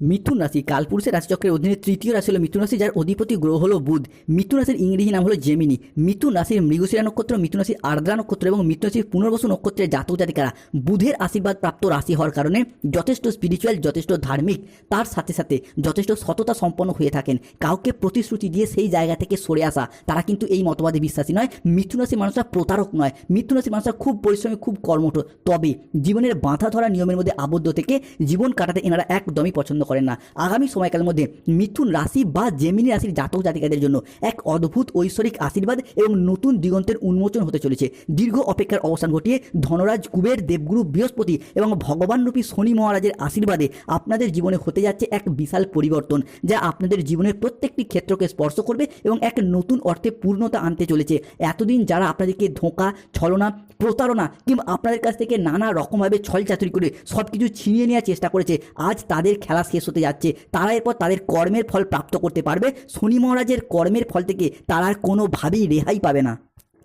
মিথুন রাশি, কালপুরুষের রাশিচক্রের অধীনে তৃতীয় রাশি হলো মিথুন রাশি, যার অধিপতি গ্রহ হলো বুধ। মিথুন রাশির ইংরেজি নাম হলো জেমিনি। মিথুন রাশির মৃগশিরা নক্ষত্র, মিথুন রাশির আর্দ্রা নক্ষত্র এবং মিথুন রাশির পুনর্বসু নক্ষত্রের জাতক জাতিকারা। বুধের আশীর্বাদ প্রাপ্ত রাশি হওয়ার কারণে যথেষ্ট স্পিরিচুয়াল যথেষ্ট ধার্মিক, তার সাথে সাথে যথেষ্ট সততা সম্পন্ন হয়ে থাকেন। কাউকে প্রতিশ্রুতি দিয়ে সেই জায়গা থেকে সরে আসা, তারা কিন্তু এই মতবাদে বিশ্বাসী নয়। মিথুন রাশির মানুষরা প্রতারক নয়। মিথুন রাশির মানুষরা খুব পরিশ্রমী, খুব কর্মঠ। তবে জীবনের বাঁধা ধরা নিয়মের মধ্যে আবদ্ধ থেকে জীবন কাটাতে এনারা একদমই পছন্দ করেন না। আগামী সময়কালের মধ্যে মিথুন রাশি বা জেমিনি রাশির জাতক জাতিকাদের জন্য এক অদ্ভুত ঐশ্বরিক আশীর্বাদ এবং নতুন দিগন্তের উন্মোচন হতে চলেছে। দীর্ঘ অপেক্ষার অবসান ঘটিয়ে ধনরাজ, কুবের, দেবগুরু, বৃহস্পতি এবং ভগবানরূপী শনি মহারাজের আশীর্বাদে আপনাদের জীবনে হতে যাচ্ছে এক বিশাল পরিবর্তন যা আপনাদের জীবনের প্রত্যেকটি ক্ষেত্রকে স্পর্শ করবে এবং এক নতুন অর্থে পূর্ণতা আনতে চলেছে। এতদিন যারা আপনাদেরকে ধোঁকা, ছলনা, প্রতারণা কিংবা আপনাদের কাছ থেকে নানা রকমভাবে ছল চাতুরি করে সব কিছু ছিনিয়ে নেওয়ার চেষ্টা করেছে, আজ তাদের খেলা শেষ হতে যাচ্ছে। তারা এরপর তাদের কর্মের ফল প্রাপ্ত করতে পারবে। শনি মহারাজের কর্মের ফল থেকে তারা কোনোভাবেই রেহাই পাবে না।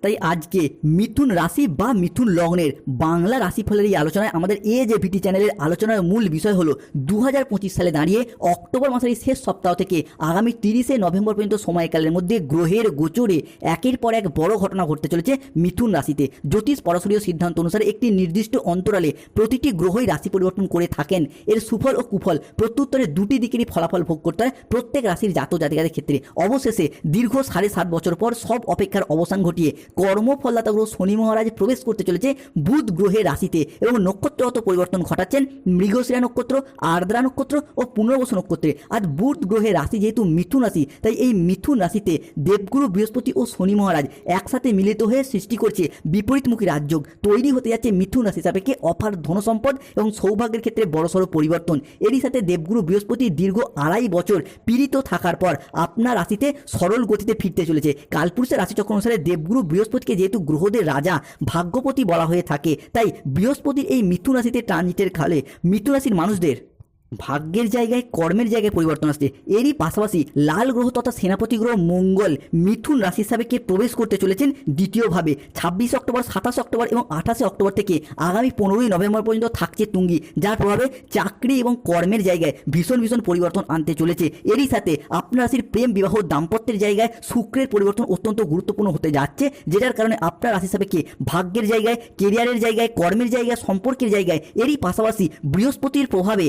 তাই আজকে মিথুন রাশি বা মিথুন লগ্নের বাংলা রাশিফলের এই আলোচনায় আমাদের এ যে ভিটি চ্যানেলের আলোচনার মূল বিষয় হলো দু হাজার পঁচিশ সালে দাঁড়িয়ে অক্টোবর মাসের শেষ সপ্তাহ থেকে আগামী তিরিশে নভেম্বর পর্যন্ত সময়কালের মধ্যে গ্রহের গোচরে একের পর এক বড় ঘটনা ঘটতে চলেছে মিথুন রাশিতে। জ্যোতিষ পরাশরীয় সিদ্ধান্ত অনুসারে একটি নির্দিষ্ট অন্তরালে প্রতিটি গ্রহই রাশি পরিবর্তন করে থাকেন। এর সুফল ও কুফল প্রত্যুত্তরে দুটি দিকেরই ফলাফল ভোগ করতে হয় প্রত্যেক রাশির জাত জাতিকাদের ক্ষেত্রে। অবশেষে দীর্ঘ সাড়ে সাত বছর পর সব অপেক্ষার অবসান ঘটিয়ে কর্মফলদাতা গ্রহ শনি মহারাজ প্রবেশ করতে চলেছে বুধ গ্রহের রাশিতে এবং নক্ষত্রগত পরিবর্তন ঘটাচ্ছেন মৃগশিরা নক্ষত্র, আর্দ্রা নক্ষত্র ও পুনর্বসু নক্ষত্রে। আর বুধ গ্রহের রাশি যেহেতু মিথুন রাশি, তাই এই মিথুন রাশিতে দেবগুরু, বৃহস্পতি ও শনি মহারাজ একসাথে মিলিত হয়ে সৃষ্টি করছে বিপরীতমুখী রাজযোগ। তৈরি হতে যাচ্ছে মিথুন রাশি সাপেক্ষে অফার ধনসম্পদ এবং সৌভাগ্যের ক্ষেত্রে বড়সড় পরিবর্তন। এরই সাথে দেবগুরু, বৃহস্পতি দীর্ঘ আড়াই বছর পীড়িত থাকার পর আপনার রাশিতে সরল গতিতে ফিরতে চলেছে। কালপুরুষের রাশিচক্র অনুসারে দেবগুরু বৃহস্পতিকে যেহেতু গ্রহদের রাজা ভাগ্যপতি বলা হয়ে থাকে, তাই বৃহস্পতির এই মিথুন রাশিতে ট্রানজিটের খালে মিথুন রাশির মানুষদের ভাগ্যের জায়গায় কর্মের জায়গায় পরিবর্তন আসছে। এরই পাশাপাশি লাল গ্রহ তথা সেনাপতি গ্রহ মঙ্গল, মিথুন রাশি সাপেক্ষে প্রবেশ করতে চলেছেন দ্বিতীয়ভাবে। ছাব্বিশে অক্টোবর, সাতাশে অক্টোবর এবং আঠাশে অক্টোবর থেকে আগামী পনেরোই নভেম্বর পর্যন্ত থাকছে তুঙ্গি, যার প্রভাবে চাকরি এবং কর্মের জায়গায় ভীষণ ভীষণ পরিবর্তন আনতে চলেছে। এরই সাথে আপনার রাশির প্রেম বিবাহ দাম্পত্যের জায়গায় শুক্রের পরিবর্তন অত্যন্ত গুরুত্বপূর্ণ হতে যাচ্ছে, যেটার কারণে আপনার রাশি সাপেক্ষে ভাগ্যের জায়গায় কেরিয়ারের জায়গায়, কর্মের জায়গায়, সম্পর্কের জায়গায়, এরই পাশাপাশি বৃহস্পতির প্রভাবে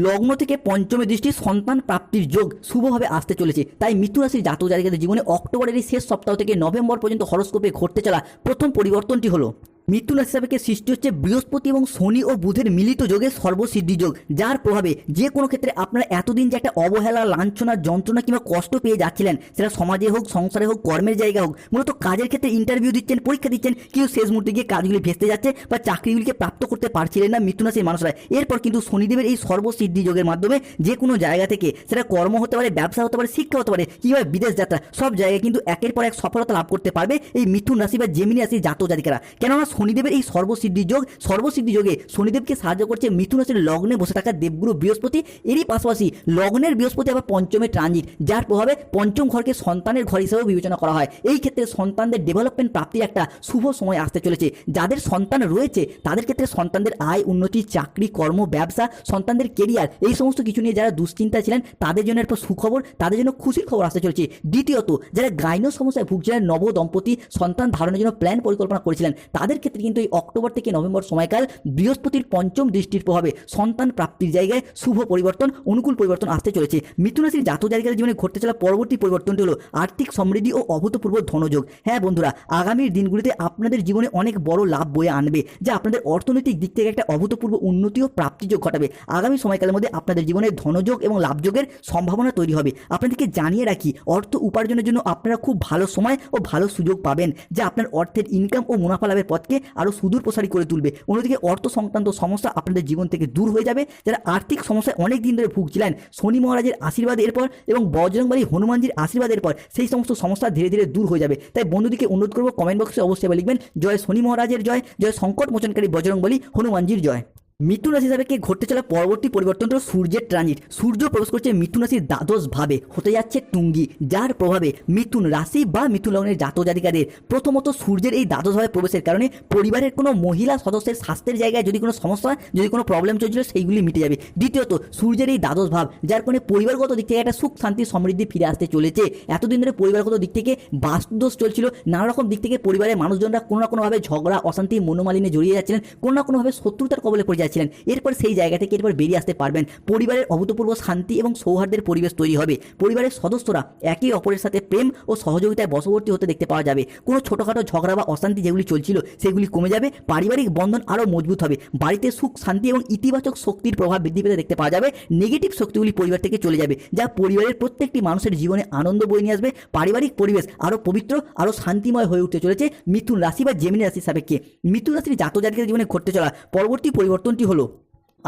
লগ্ন থেকে পঞ্চমী দৃষ্টি সন্তান প্রাপ্তির যোগ শুভভাবে আসতে চলেছে। তাই মৃত্যু রাশির জাতক জাতিকাদের জীবনে অক্টোবরের এই শেষ সপ্তাহ থেকে নভেম্বর পর্যন্ত হরস্কোপে ঘটতে চলা প্রথম পরিবর্তনটি হলো। মৃত্যু রাশি সাপেক্ষে সৃষ্টি হচ্ছে বৃহস্পতি এবং শনি ও বুধের মিলিত যোগে সর্বসিদ্ধি যোগ, যার প্রভাবে যে কোনো ক্ষেত্রে আপনারা এতদিন যে একটা অবহেলা, লাঞ্ছনা, যন্ত্রণা কিংবা কষ্ট পেয়ে যাচ্ছিলেন, সেটা সমাজে হোক, সংসারে হোক, কর্মের জায়গা হোক, মূলত কাজের ক্ষেত্রে ইন্টারভিউ দিচ্ছেন, পরীক্ষা দিচ্ছেন কিন্তু শেষ মুহূর্তে গিয়ে কাজগুলি ভেস্তে যাচ্ছে বা চাকরিগুলিকে প্রাপ্ত করতে পারছিলেন না মৃত্যু রাশির মানুষরা। এরপর কিন্তু শনিদেবের এই সর্বসিদ্ধি যোগের মাধ্যমে যে কোনো জায়গা থেকে সেটা কর্ম হতে পারে, ব্যবসা হতে পারে, শিক্ষা হতে পারে কীভাবে বিদেশ যাত্রা, সব জায়গায় কিন্তু একের পর এক সফলতা লাভ করতে পারবে এই মিথুন রাশি বা জেমিনি রাশির জাতক জাতিকারা। কেননা শনিদেবের এই সর্বসিদ্ধি যোগ, সর্বসিদ্ধি যোগে শনিদেবকে সাহায্য করছে মিথুন রাশির লগ্নে বসে থাকা দেবগুরু বৃহস্পতি। এরই পাশাপাশি লগ্নের বৃহস্পতি আবার পঞ্চমে ট্রানজিট, যার প্রভাবে পঞ্চম ঘরকে সন্তানের ঘর হিসেবেও বিবেচনা করা হয়। এই ক্ষেত্রে সন্তানদের ডেভেলপমেন্ট প্রাপ্তির একটা শুভ সময় আসতে চলেছে। যাদের সন্তান রয়েছে, তাদের ক্ষেত্রে সন্তানদের আয়, উন্নতি, চাকরি, কর্ম, ব্যবসা, সন্তানদের কেরিয়ার এই সমস্ত কিছু নিয়ে যারা দুশ্চিন্তা ছিলেন, তাদের জন্য একটা সুখবর, তাদের জন্য খুশির খবর আসতে চলেছে। দ্বিতীয়ত, যারা গাইন সমস্যায় ভুগছিলেন নব দম্পতি সন্তান ধারণের জন্য প্ল্যান পরিকল্পনা করেছিলেন, তাদের ক্ষেত্রে কিন্তু এই অক্টোবর থেকে নভেম্বর সময়কাল বৃহস্পতির পঞ্চম দৃষ্টির প্রভাবে সন্তান প্রাপ্তির জায়গায় শুভ পরিবর্তন, অনুকূল পরিবর্তন আসতে চলেছে। মিথুন রাশির জাতক জায়গার জীবনে ঘটতে চলা পরবর্তী পরিবর্তনটি হলো আর্থিক সমৃদ্ধি ও অভূতপূর্ব ধনযোগ। হ্যাঁ বন্ধুরা, আগামীর দিনগুলিতে আপনাদের জীবনে অনেক বড় লাভ বয়ে আনবে, যা আপনাদের অর্থনৈতিক দিক থেকে একটা অভূতপূর্ব উন্নতি ও প্রাপ্তিযোগ ঘটাবে। আগামী সময়কালের মধ্যে আপনাদের জীবনে ধনযোগ এবং লাভযোগের সম্ভাবনা তৈরি হবে। আপনাদেরকে জানিয়ে রাখি, অর্থ উপার্জনের জন্য আপনারা খুব ভালো সময় ও ভালো সুযোগ পাবেন, যা আপনার অর্থের ইনকাম ও মুনাফা লাভের পথকে আরও সুদূর প্রসারী করে তুলবে। অন্যদিকে অর্থ সংক্রান্ত সমস্যা আপনাদের জীবন থেকে দূর হয়ে যাবে। যারা আর্থিক সমস্যায় অনেক দিন ধরে ভুগছিলেন, শনি মহারাজের আশীর্বাদ এরপর এবং বজরংবালী হনুমানজির আশীর্বাদের পর সেই সমস্ত সমস্যা ধীরে ধীরে দূর হয়ে যাবে। তাই বন্ধুদিকে অনুরোধ করব কমেন্ট বক্সে অবশ্যই লিখবেন, জয় শনি মহারাজের জয় জয় সংকট মোচনকারী বজরংবলী হনুমানজির জয়। মিথুন রাশি হিসাবে ঘটতে চলা পরবর্তী পরিবর্তন হলো সূর্যের ট্রানজিট সূর্য প্রবেশ করছে মিথুন রাশির দ্বাদশ ভাবে, হতে যাচ্ছে টুঙ্গি যার প্রভাবে মিথুন রাশি বা মিথুন লগ্নের জাতক জাতিকাদের। প্রথমত সূর্যের এই দ্বাদশ ভাবে প্রবেশের কারণে পরিবারের কোনো মহিলা সদস্যের স্বাস্থ্যের জায়গায় যদি কোনো সমস্যা যদি কোনো প্রবলেম চলছিল, সেইগুলি মিটে যাবে। দ্বিতীয়ত, সূর্যের এই দ্বাদশ ভাব, যার কারণে পরিবারগত দিক থেকে একটা সুখ, শান্তি, সমৃদ্ধি ফিরে আসতে চলেছে। এতদিন ধরে পরিবারগত দিক থেকে বাস্তুদোষ চলছিল নানা রকম দিক থেকে পরিবারের মানুষজনরা কোনো না কোনোভাবে ঝগড়া, অশান্তি, মনোমালিন্যে জড়িয়ে যাচ্ছিলেন, কোনো না কোনোভাবে শত্রুতার কবলে পড়ে যাচ্ছিলেন এরপর সেই জায়গা থেকে এরপর বেরিয়ে আসতে পারবেন। পরিবারের অভূতপূর্ব শান্তি এবং সৌহার্দ্যের পরিবেশ তৈরি হবে। পরিবারের সদস্যরা একে অপরের সাথে প্রেম ও সহযোগিতায় বশবর্তী হতে দেখতে পাওয়া যাবে। কোনো ছোটোখাটো ঝগড়া বা অশান্তি যেগুলি চলছিল, সেগুলি কমে যাবে। পারিবারিক বন্ধন আরও মজবুত হবে। বাড়িতে সুখ, শান্তি এবং ইতিবাচক শক্তির প্রভাব বৃদ্ধি পেতে দেখতে পাওয়া যাবে। নেগেটিভ শক্তিগুলি পরিবার থেকে চলে যাবে, যা পরিবারের প্রত্যেকটি মানুষের জীবনে আনন্দ বয়ে নিয়ে আসবে। পারিবারিক পরিবেশ আরও পবিত্র, আরও শান্তিময় হয়ে উঠতে চলেছে। মিথুন রাশি বা জেমিনি রাশির সাপেক্ষে। মিথুন রাশির জাতক জাতিকের জীবনে ঘটতে চলা পরবর্তী পরিবর্তনটি হলো,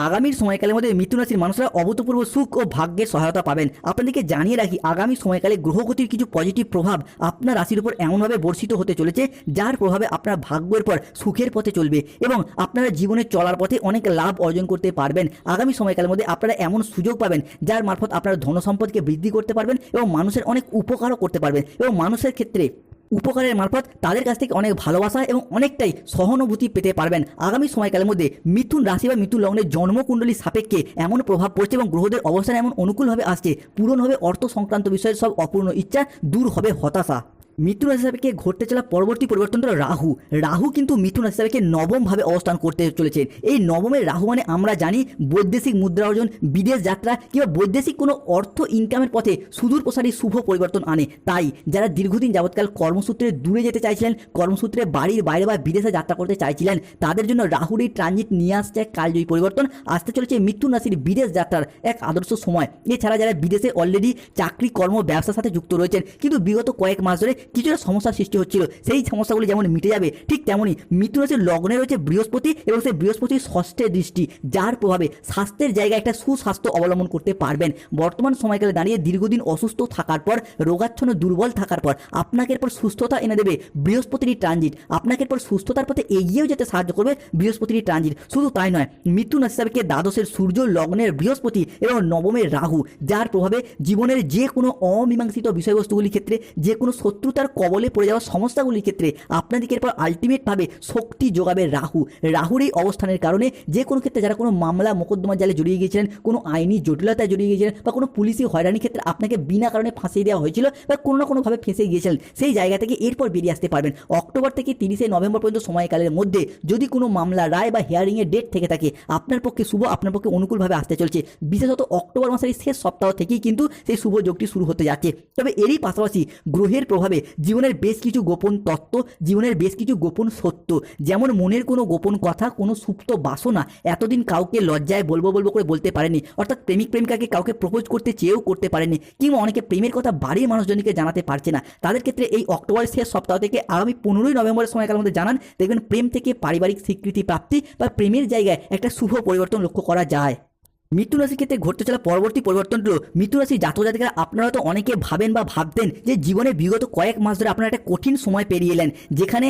আগামীর সময়কালের মধ্যে মিথুন রাশির মানুষরা অভূতপূর্ব সুখ ও ভাগ্যের সহায়তা পাবেন। আপনাদেরকে জানিয়ে রাখি, আগামী সময়কালে গ্রহগতির কিছু পজিটিভ প্রভাব আপনার রাশির উপর এমনভাবে বর্ষিত হতে চলেছে, যার প্রভাবে আপনার ভাগ্যের পর সুখের পথে চলবে এবং আপনারা জীবনে চলার পথে অনেক লাভ অর্জন করতে পারবেন। আগামী সময়কালের মধ্যে আপনারা এমন সুযোগ পাবেন, যার মারফত আপনারা ধনসম্পদকে বৃদ্ধি করতে পারবেন এবং মানুষের অনেক উপকারও করতে পারবেন এবং মানুষের ক্ষেত্রে উপকারের মারফত তাদের কাছ থেকে অনেক ভালোবাসা এবং অনেকটাই সহানুভূতি পেতে পারবেন। আগামী সময়কালের মধ্যে মিথুন রাশি বা মিথুন লগ্নের জন্মকুণ্ডলী সাপেক্ষে এমন প্রভাব পড়ছে এবং গ্রহদের অবস্থান এমন অনুকূলভাবে আসছে। পূরণ হবে অর্থ সংক্রান্ত বিষয়ের সব অপূর্ণ ইচ্ছা, দূর হবে হতাশা। মিথুন রাশি সাপেক্ষে ঘটতে চলা পরবর্তী পরিবর্তন হলো রাহু। রাহু কিন্তু মিথুন রাশি সাপেক্ষে নবমভাবে অবস্থান করতে চলেছে। এই নবমের রাহু মানে আমরা জানি বৈদেশিক মুদ্রা অর্জন, বিদেশ যাত্রা কিংবা বৈদেশিক কোনো অর্থ ইনকামের পথে সুদূর প্রসারী শুভ পরিবর্তন আনে। তাই যারা দীর্ঘদিন যাবৎকাল কর্মসূত্রে দূরে যেতে চাইছিলেন, কর্মসূত্রে বাড়ির বাইরে বা বিদেশে যাত্রা করতে চাইছিলেন, তাদের জন্য রাহুর এই ট্রানজিট নিয়ে আসছে এক কালজয়ী পরিবর্তন। আসতে চলেছে মিথুন রাশির বিদেশ যাত্রার এক আদর্শ সময়। এছাড়া যারা বিদেশে অলরেডি চাকরি, কর্ম, ব্যবসার সাথে যুক্ত রয়েছেন, কিন্তু বিগত কয়েক মাস ধরে কিছুটা সমস্যার সৃষ্টি হচ্ছিল। সেই সমস্যাগুলি যেমন মিটে যাবে, ঠিক তেমনই মিথুন রাশির লগ্নে রয়েছে বৃহস্পতি এবং সেই বৃহস্পতির ষষ্ঠের দৃষ্টি, যার প্রভাবে স্বাস্থ্যের জায়গায় একটা সুস্বাস্থ্য অবলম্বন করতে পারবেন। বর্তমান সময়কালে দাঁড়িয়ে দীর্ঘদিন অসুস্থ থাকার পর, রোগাচ্ছন্ন দুর্বল থাকার পর, আপনাকে এরপর সুস্থতা এনে দেবে বৃহস্পতির ট্রানজিট। আপনাকে এরপর সুস্থতার পথে এগিয়েও যেতে সাহায্য করবে বৃহস্পতির ট্রানজিট। শুধু তাই নয়, মিথুন হিসাবে দ্বাদশের সূর্য লগ্নের বৃহস্পতি এবং নবমের রাহু, যার প্রভাবে জীবনের যে কোনো অমীমাংসিত বিষয়বস্তুগুলির ক্ষেত্রে, যে কোনো শত্রুতার কবলে পড়ে যাওয়া সমস্যাগুলির ক্ষেত্রে আপনাদেরকে এরপর আলটিমেটভাবে শক্তি যোগাবে রাহু। রাহুর এই অবস্থানের কারণে যে কোনো ক্ষেত্রে যারা কোনো মামলা মোকদ্দমা জালে জড়িয়ে গিয়েছিলেন, কোনো আইনি জটিলতায় জড়িয়ে গিয়েছিলেন বা কোনো পুলিশি হয়রানির ক্ষেত্রে আপনাকে বিনা কারণে ফাঁসিয়ে দেওয়া হয়েছিল বা কোনো না কোনোভাবে ফেঁসে গিয়েছিলেন, সেই জায়গা থেকে এরপর বেরিয়ে আসতে পারবেন। অক্টোবর থেকে তিরিশে নভেম্বর পর্যন্ত সময়কালের মধ্যে যদি কোনো মামলা, রায় বা হিয়ারিংয়ের ডেট থেকে থাকে, আপনার পক্ষে শুভ, আপনার পক্ষে অনুকূলভাবে আসতে চলছে। বিশেষত অক্টোবর মাসের শেষ সপ্তাহ থেকেই কিন্তু সেই শুভ যোগটি শুরু হতে যাচ্ছে। তবে এরই পাশাপাশি গ্রহের প্রভাবে জীবনের বেশ কিছু গোপন তত্ত্ব, জীবনের বেশ কিছু গোপন সত্য। যেমন মনের কোনো গোপন কথা, কোনো সুপ্ত বাসনা এতদিন কাউকে লজ্জায় বলব বলব করে বলতে পারেনি, অর্থাৎ প্রেমিক প্রেমিকাকে কাউকে প্রপোজ করতে চেয়েও করতে পারেনি, কিংবা অনেকে প্রেমের কথা বাড়ির মানুষজনকে জানাতে পারছে না। তাদের ক্ষেত্রে এই অক্টোবরের শেষ সপ্তাহ থেকে আগামী পনেরোই নভেম্বরের সময়কালের মধ্যে জানান, দেখবেন প্রেম থেকে পারিবারিক স্বীকৃতি প্রাপ্তি বা প্রেমের জায়গায় একটা শুভ পরিবর্তন লক্ষ্য করা যায়। মৃত্যু রাশির ক্ষেত্রে ঘটতে চলা পরবর্তী পরিবর্তনগুলো, মৃত্যু রাশি জাতক জাতিকারা আপনারা তো অনেকে ভাবেন বা ভাবতেন যে জীবনে বিগত কয়েক মাস ধরে আপনারা একটা কঠিন সময় পেরিয়ে এলেন, যেখানে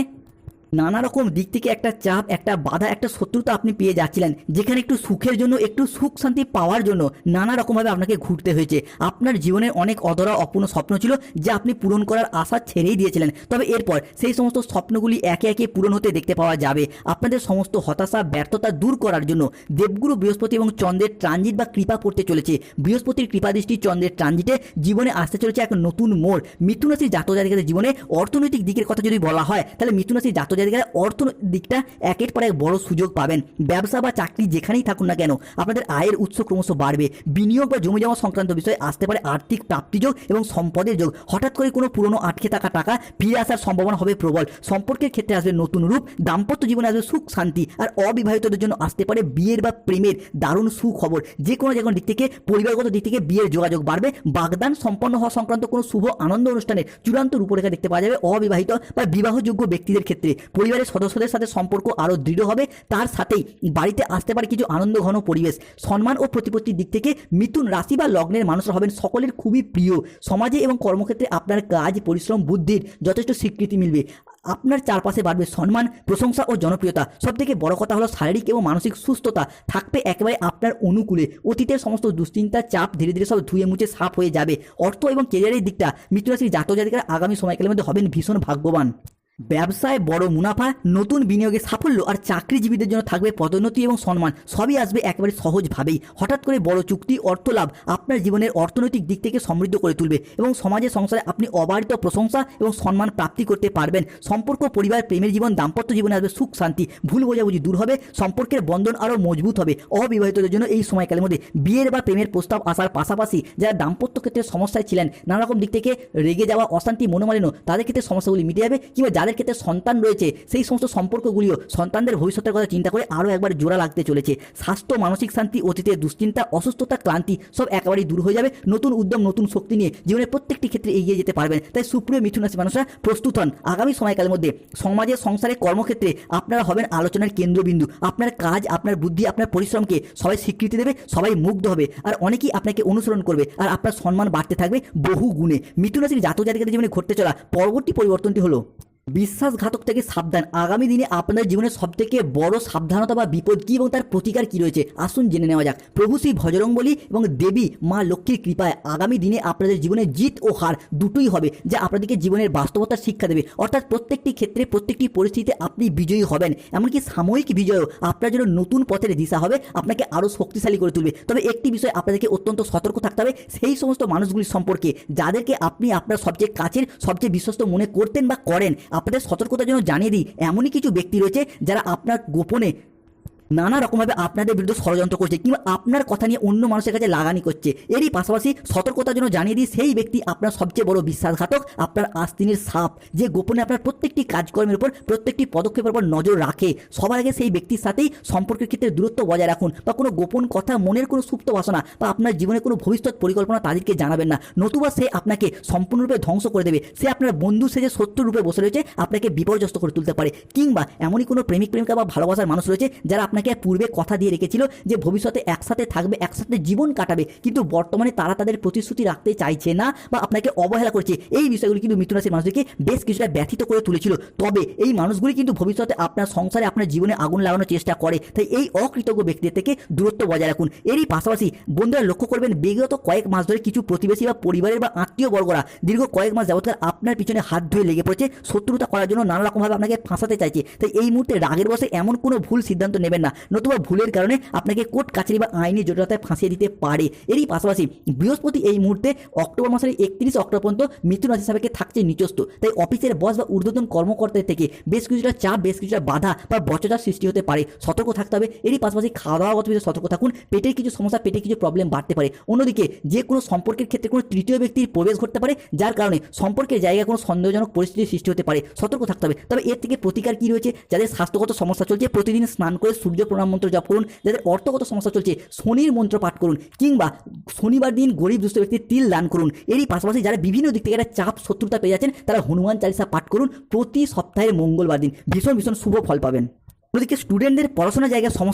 নানা রকম দিক থেকে একটা চাপ, একটা বাধা, একটা শত্রুতা আপনি পেয়ে যাচ্ছিলেন, যেখানে একটু সুখের জন্য, একটু সুখ শান্তি পাওয়ার জন্য নানা রকমভাবে আপনাকে ঘুরতে হয়েছে। আপনার জীবনের অনেক অধরা, অপূর্ণ স্বপ্ন ছিল যা আপনি পূরণ করার আশা ছেড়েই দিয়েছিলেন। তবে এরপর সেই সমস্ত স্বপ্নগুলি একে একে পূরণ হতে দেখতে পাওয়া যাবে। আপনাদের সমস্ত হতাশা, ব্যর্থতা দূর করার জন্য দেবগুরু বৃহস্পতি এবং চন্দ্রের ট্রানজিট বা কৃপা পড়তে চলেছে। বৃহস্পতির কৃপা দৃষ্টি চন্দ্রের ট্রানজিটে জীবনে আসতে চলেছে এক নতুন মোড়। মিথুন রাশির জাতক জাতিকাদের জীবনে অর্থনৈতিক দিকের কথা যদি বলা হয়, তাহলে মিথুন রাশির জাতক জাতিকারা অর্থনৈতিক দিকটা একের পর এক বড় সুযোগ পাবেন। ব্যবসা বা চাকরি যেখানেই থাকুন না কেন, আপনাদের আয়ের উৎস ক্রমশ বাড়বে। বিনিয়োগ বা জমি জমা সংক্রান্ত বিষয়ে আসতে পারে আর্থিক প্রাপ্তিযোগ এবং সম্পদের যোগ। হঠাৎ করে কোনো পুরনো আটকে থাকা টাকা ফিরে আসার সম্ভাবনা হবে প্রবল। সম্পর্কের ক্ষেত্রে আসবে নতুন রূপ, দাম্পত্য জীবনে আসবে সুখ, শান্তি আর অবিবাহিতদের জন্য আসতে পারে বিয়ের বা প্রেমের দারুণ সুখবর। যে কোনো যে কোনো দিক থেকে, পরিবারগত দিক থেকে বিয়ের যোগাযোগ বাড়বে। বাগদান সম্পন্ন হওয়া সংক্রান্ত কোনো শুভ আনন্দ অনুষ্ঠানের চূড়ান্ত রূপরেখা দেখতে পাওয়া যাবে অবিবাহিত বা বিবাহযোগ্য ব্যক্তিদের ক্ষেত্রে। পরিবারের সদস্যদের সাথে সম্পর্ক আরও দৃঢ় হবে। তার সাথেই বাড়িতে আসতে পারে কিছু আনন্দ ঘন পরিবেশ। সম্মান ও প্রতিপত্তির দিক থেকে মিথুন রাশি বা লগ্নের মানুষরা হবেন সকলের খুবই প্রিয়। সমাজে এবং কর্মক্ষেত্রে আপনার কাজ, পরিশ্রম, বুদ্ধির যথেষ্ট স্বীকৃতি মিলবে। আপনার চারপাশে বাড়বে সম্মান, প্রশংসা ও জনপ্রিয়তা। সবথেকে বড় কথা হলো শারীরিক এবং মানসিক সুস্থতা। থাকবে একেবারে আপনার অনুকূলে। অতীতের সমস্ত দুশ্চিন্তা, চাপ ধীরে ধীরে সব ধুয়ে মুছে সাফ হয়ে যাবে। অর্থ এবং কেরিয়ারের দিকটা মিত্ররাশির জাতক জাতিকারা আগামী সময়কালের মধ্যে হবেন ভীষণ ভাগ্যবান। ব্যবসায় বড় মুনাফা, নতুন বিনিয়োগে সাফল্য আর চাকরিজীবীদের জন্য থাকবে পদোন্নতি এবং সম্মান। সবই আসবে একেবারে সহজভাবেই। হঠাৎ করে বড় চুক্তি, অর্থ লাভ আপনার জীবনের অর্থনৈতিক দিক থেকে সমৃদ্ধ করে তুলবে এবং সমাজে সংসারে আপনি অবারিত প্রশংসা এবং সম্মান প্রাপ্তি করতে পারবেন। সম্পর্ক, পরিবার, প্রেমের জীবন, দাম্পত্য জীবনে আসবে সুখ, শান্তি। ভুল বোঝাবুঝি দূর হবে, সম্পর্কের বন্ধন আরও মজবুত হবে। অবিবাহিতদের জন্য এই সময়কালের মধ্যে বিয়ের বা প্রেমের প্রস্তাব আসার পাশাপাশি যারা দাম্পত্য ক্ষেত্রে সমস্যায় ছিলেন, নানা রকম দিক থেকে রেগে যাওয়া, অশান্তি, মনোমালিন্য, তাদের ক্ষেত্রে সমস্যাগুলি মিটে যাবে কিংবা যাদের ক্ষেত্রে সন্তান রয়েছে, সেই সমস্ত সম্পর্কগুলিও সন্তানদের ভবিষ্যতের কথা চিন্তা করে আরও একবার জোড়া লাগতে চলেছে। স্বাস্থ্য, মানসিক শান্তি, অতীতের দুশ্চিন্তা, অসুস্থতা, ক্লান্তি, সব একেবারেই দূর হয়ে যাবে। নতুন উদ্যম, নতুন শক্তি নিয়ে জীবনের প্রত্যেকটি ক্ষেত্রে এগিয়ে যেতে পারবেন। তাই সুপ্রিয় মিথুন রাশি মানুষরা, প্রস্তুত হন। আগামী সময়কালের মধ্যে সমাজে, সংসারে, কর্মক্ষেত্রে আপনারা হবেন আলোচনার কেন্দ্রবিন্দু। আপনার কাজ, আপনার বুদ্ধি, আপনার পরিশ্রমকে সবাই স্বীকৃতি দেবে, সবাই মুগ্ধ হবে। আর অনেকেই আপনাকে অনুসরণ করবে আর আপনার সম্মান বাড়তে থাকবে বহু গুণে মিথুন রাশির জাতক জাতিকাদের জীবনে ঘটতে চলা পরবর্তী পরিবর্তনটি হলো বিশ্বাসঘাতক থেকে সাবধান। আগামী দিনে আপনাদের জীবনের সবথেকে বড় সাবধানতা বা বিপদ কী এবং তার প্রতিকার কী রয়েছে? আসুন জেনে নেওয়া যাক। প্রভু শ্রী ভজরঙ্গলী এবং দেবী মা লক্ষ্মীর কৃপায় আগামী দিনে আপনাদের জীবনে জিত ও হার দুটোই হবে যা আপনাদেরকে জীবনের বাস্তবতার শিক্ষা দেবে। অর্থাৎ প্রত্যেকটি ক্ষেত্রে, প্রত্যেকটি পরিস্থিতিতে আপনি বিজয়ী হবেন। এমনকি সাময়িক বিজয়ও আপনার জন্য নতুন পথের দিশা হবে, আপনাকে আরও শক্তিশালী করে তুলবে। তবে একটি বিষয় আপনাদেরকে অত্যন্ত সতর্ক থাকতে হবে, সেই সমস্ত মানুষগুলির সম্পর্কে, যাদেরকে আপনি আপনার সবচেয়ে কাছের, সবচেয়ে বিশ্বস্ত মনে করতেন বা করেন আপনাদের সতর্কতার জন্য জানিয়ে দিই। এমনই কিছু ব্যক্তি রয়েছে যারা আপনার গোপনে নানা রকমভাবে আপনাদের বিরুদ্ধে ষড়যন্ত্র করছে কিংবা আপনার কথা নিয়ে অন্য মানুষের কাছে লাগানি করছে। এরই পাশাপাশি সতর্কতার জন্য জানিয়ে দিই, সেই ব্যক্তি আপনার সবচেয়ে বড় বিশ্বাসঘাতক, আপনার আস্তিনের সাপ, যে গোপনে আপনার প্রত্যেকটি কাজকর্মের উপর, প্রত্যেকটি পদক্ষেপের উপর নজর রাখে। সবার আগে সেই ব্যক্তির সাথেই সম্পর্কের ক্ষেত্রে দূরত্ব বজায় রাখুন। বা কোনো গোপন কথা, মনের কোনো সুপ্ত বাসনা বা আপনার জীবনে কোনো ভবিষ্যৎ পরিকল্পনা তাদেরকে জানাবেন না। নতুবা সে আপনাকে সম্পূর্ণরূপে ধ্বংস করে দেবে। সে আপনার বন্ধু সেজে শত্রুর রূপে বসে রয়েছে, আপনাকে বিপর্যস্ত করে তুলতে পারে। কিংবা এমনই কোনো প্রেমিক, প্রেমিকা বা ভালোবাসার মানুষ রয়েছে যারা আপনাকে পূর্বে কথা দিয়ে রেখেছিল যে ভবিষ্যতে একসাথে থাকবে, একসাথে জীবন কাটাবে। কিন্তু বর্তমানে তারা তাদের প্রতিশ্রুতি রাখতে চাইছে না বা আপনাকে অবহেলা করছে। এই বিষয়গুলি কিন্তু মিথুন রাশির মানুষদেরকে বেশ কিছুটা ব্যথিত করে তুলেছিল। তবে এই মানুষগুলি কিন্তু ভবিষ্যতে আপনার সংসারে, আপনার জীবনে আগুন লাগানোর চেষ্টা করে। তাই এই অকৃতজ্ঞ ব্যক্তিদের থেকে দূরত্ব বজায় রাখুন। এরই পাশাপাশি বন্ধুরা লক্ষ্য করবেন, বিগত কয়েক মাস ধরে কিছু প্রতিবেশী বা পরিবারের বা আত্মীয় বর্গরা দীর্ঘ কয়েক মাস যাবৎকাল আপনার পিছনে হাত ধুয়ে লেগে পড়েছে। শত্রুতা করার জন্য নানা রকমভাবে আপনাকে ফাঁসাতে চাইছে। তাই এই মুহূর্তে রাগের বসে এমন কোনো ভুল সিদ্ধান্ত নেবেন না। নতুবা ভুলের কারণে আপনাকে কোর্ট কাছারি বা আইনি জটিলতায় ফাঁসিয়ে দিতে পারে। এরই পাশাপাশি বৃহস্পতি এই মুহূর্তে অক্টোবর মাসের একত্রিশ অক্টোবর পর্যন্ত মৃত্যু রাশি হিসাবে থাকছে নিচস্ত তাই অফিসের বস বা ঊর্ধ্বতন কর্মকর্তাদের থেকে বেশ কিছুটা চাপ, বেশ কিছুটা বাধা বা বচটার সৃষ্টি হতে পারে। সতর্ক থাকতে হবে। এরই পাশাপাশি খাওয়া দাওয়াগত বিষয়ে সতর্ক থাকুন, পেটের কিছু সমস্যা পেটে কিছু প্রবলেম বাড়তে পারে। অন্যদিকে যে কোনো সম্পর্কের ক্ষেত্রে কোনো তৃতীয় ব্যক্তির প্রবেশ ঘটতে পারে, যার কারণে সম্পর্কের জায়গায় কোনো সন্দেহজনক পরিস্থিতির সৃষ্টি হতে পারে। সতর্ক থাকতে হবে। তবে এর থেকে প্রতিকার কী রয়েছে? যাদের স্বাস্থ্যগত সমস্যা চলছে, প্রতিদিন স্নান করে সূর্য প্রণাম মন্ত্র জপ করুন যাদের অর্থগত সমস্যা চলছে, শনির মন্ত্র পাঠ করুন, কিংবা শনিবার দিন গরিব দুস্থ ব্যক্তির তিল দান করুন। এরই পাশাপাশি যারা বিভিন্ন দিক থেকে একটা চাপ, শত্রুতা পেয়ে যাচ্ছেন, তারা হনুমান চালিসা পাঠ করুন প্রতি সপ্তাহের মঙ্গলবার দিন। ভীষণ ভীষণ শুভ ফল পাবেন। অন্যদিকে স্টুডেন্টদের পড়াশোনার জায়গায় সমস্যা